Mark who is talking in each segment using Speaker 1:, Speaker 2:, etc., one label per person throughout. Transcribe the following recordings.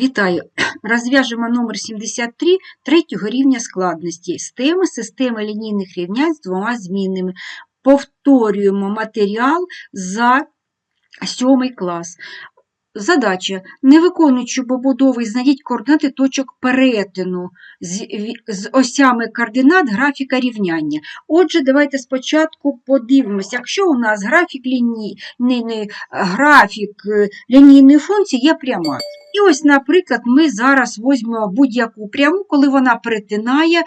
Speaker 1: Вітаю! Розв'яжемо номер 73 третього рівня складності з теми системи лінійних рівнянь з двома змінними. Повторюємо матеріал за сьомий клас. Задача. Не виконуючи побудови, знайдіть координати точок перетину з, з осями координат графіка рівняння. Отже, давайте спочатку подивимося, якщо у нас графік лінійний, графік е, лінійної функції є пряма. І ось, наприклад, ми зараз візьмемо будь-яку пряму, коли вона перетинає е,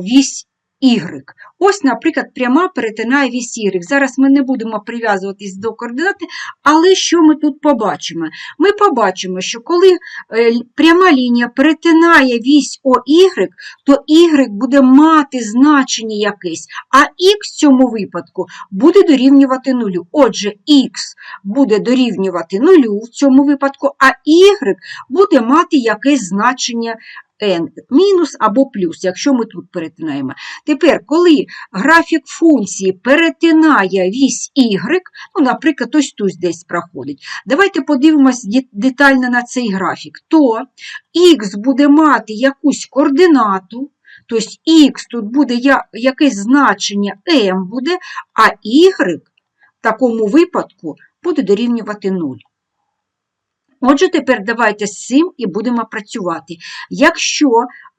Speaker 1: вісь Y. Ось, наприклад, пряма перетинає вісь Y. Зараз ми не будемо прив'язуватись до координати, але що ми тут побачимо? Ми побачимо, що коли е, пряма лінія перетинає вісь OY, то Y буде мати значення якесь, а X в цьому випадку буде дорівнювати нулю. Отже, X буде дорівнювати нулю в цьому випадку, а Y буде мати якесь значення n, мінус або плюс, якщо ми тут перетинаємо. Тепер, коли графік функції перетинає вісь y, ну, наприклад, ось тут десь проходить, давайте подивимось детально на цей графік, то x буде мати якусь координату, тобто x тут буде якесь значення m буде, а y в такому випадку буде дорівнювати 0. Отже, тепер давайте з цим і будемо працювати. Якщо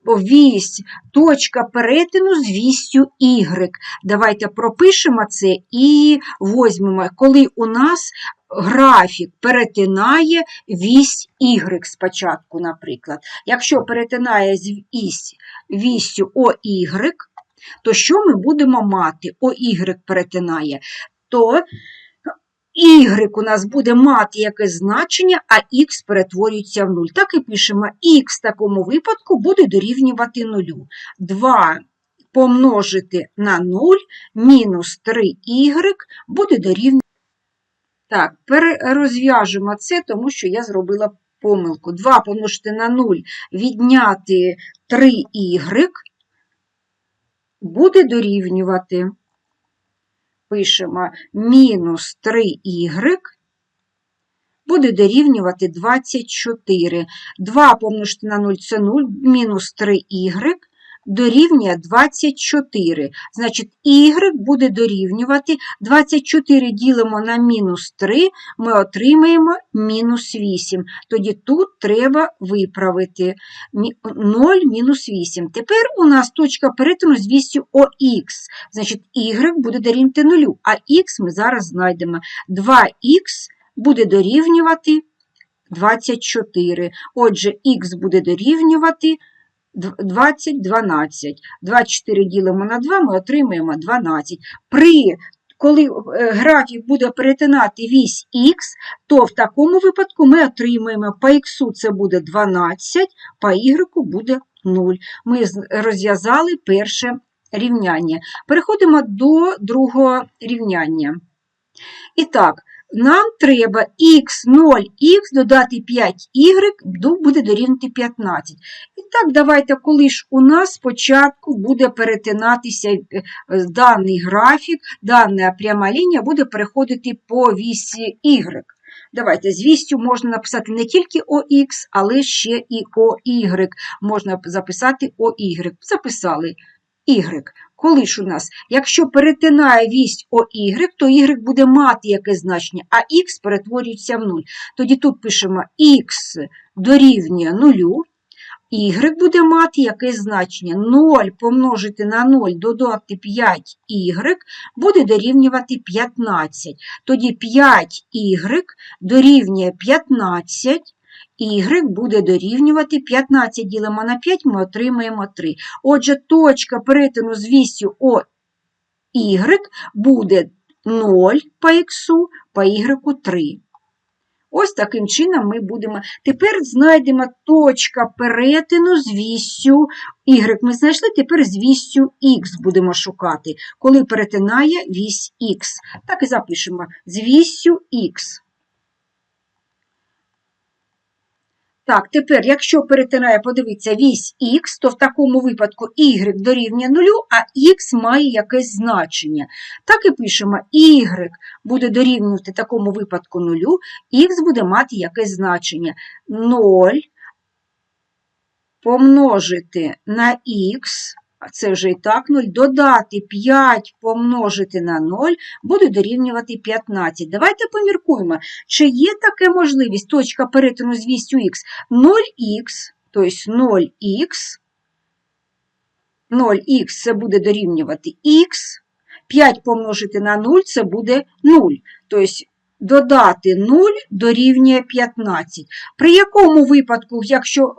Speaker 1: вісь точка перетину з вістю Y, давайте пропишемо це і візьмемо, коли у нас графік перетинає вісь Y спочатку, наприклад. Якщо перетинає з вісь, вістю OY, то що ми будемо мати? OY перетинає, то Y у нас буде мати якесь значення, а X перетворюється в 0. Так і пишемо, X в такому випадку буде дорівнювати 0. 2 помножити на 0 мінус 3y буде дорівнювати. Так, перерозв'яжемо це, тому що я зробила помилку. 2 помножити на 0 відняти 3y буде дорівнювати пишемо мінус 3y буде дорівнювати 24. 2 помножити на 0 це 0, мінус 3y дорівнює 24. Значить, y буде дорівнювати 24 ділимо на мінус 3, ми отримаємо мінус 8. Тоді тут треба виправити 0 мінус 8. Тепер у нас точка перетину з вістю ОХ. Значить, y буде дорівнювати 0, а х ми зараз знайдемо. 2х буде дорівнювати 24. Отже, х буде дорівнювати 20, 12. 24 ділимо на 2, ми отримаємо 12. При коли е, графік буде перетинати вісь х, то в такому випадку ми отримаємо по х це буде 12, по y буде 0. Ми розв'язали перше рівняння. Переходимо до другого рівняння. І так, нам треба x0х додати 5y буде дорівнювати 15. І так, давайте, коли ж у нас спочатку буде перетинатися е, даний графік, дана пряма лінія буде переходити по вісі y. Давайте, з вістю можна написати не тільки ОХ, але ще і ОY. Можна записати ОY. Записали Y. Коли ж у нас, якщо перетинає вість ОY, то Y буде мати якесь значення, а X перетворюється в 0. Тоді тут пишемо X дорівнює 0, Y буде мати якесь значення. 0 помножити на 0 додати 5Y буде дорівнювати 15. Тоді 5Y дорівнює 15, Y буде дорівнювати 15 ділимо на 5, ми отримаємо 3. Отже, точка перетину з вісю OY буде 0 по X, по Y 3. Ось таким чином ми будемо. Тепер знайдемо точка перетину з вісю Y. Ми знайшли, тепер з вісю X будемо шукати, коли перетинає вісь X. Так і запишемо з вісю X. Так, тепер, якщо перетинає, подивіться, вісь х, то в такому випадку y дорівнює 0, а х має якесь значення. Так і пишемо, y буде дорівнювати такому випадку 0, х буде мати якесь значення 0 помножити на х, а це вже і так 0, додати 5 помножити на 0 буде дорівнювати 15. Давайте поміркуємо, чи є така можливість точка перетину з вістю х 0х, тобто 0х, 0х це буде дорівнювати х, 5 помножити на 0 це буде 0. Тобто додати 0 дорівнює 15. При якому випадку, якщо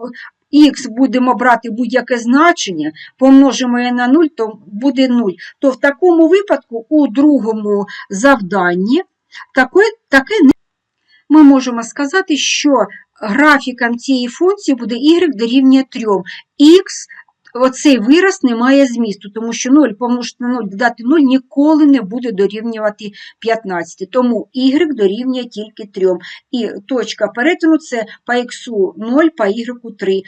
Speaker 1: х будемо брати будь-яке значення, помножимо його на 0, то буде 0. То в такому випадку у другому завданні таке, таке не ми можемо сказати, що графіком цієї функції буде y дорівнює 3. Х оцей вираз не має змісту, тому що 0 помножити на 0 додати 0 ніколи не буде дорівнювати 15. Тому y дорівнює тільки 3. І точка перетину це по x 0, по y 3.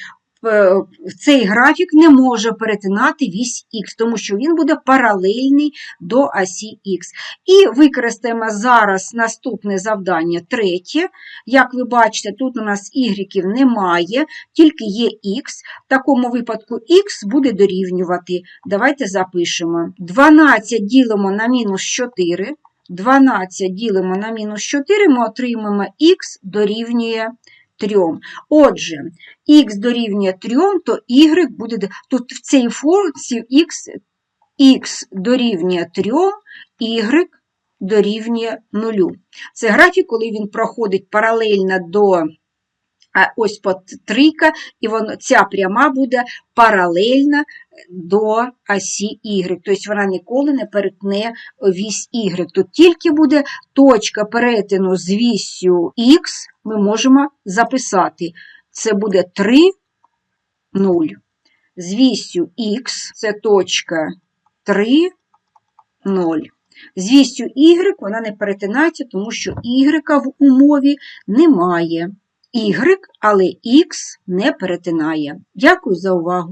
Speaker 1: Цей графік не може перетинати вісь х, тому що він буде паралельний до осі х. І використаємо зараз наступне завдання третє. Як ви бачите, тут у нас y немає, тільки є х. В такому випадку х буде дорівнювати. Давайте запишемо. 12 ділимо на мінус 4. 12 ділимо на мінус 4, ми отримаємо х дорівнює 3. Отже, х дорівнює 3, то y буде. Тут в цій функції х, х дорівнює 3, y дорівнює 0. Це графік, коли він проходить паралельно до ось по трійка, і воно, ця пряма буде паралельна до осі Y. Тобто вона ніколи не перетне вісь Y. Тут тільки буде точка перетину з вісю Х, ми можемо записати. Це буде 3, 0. З вісю Х це точка 3, 0. З вісю Y вона не перетинається, тому що Y в умові немає. Y, але X не перетинає. Дякую за увагу!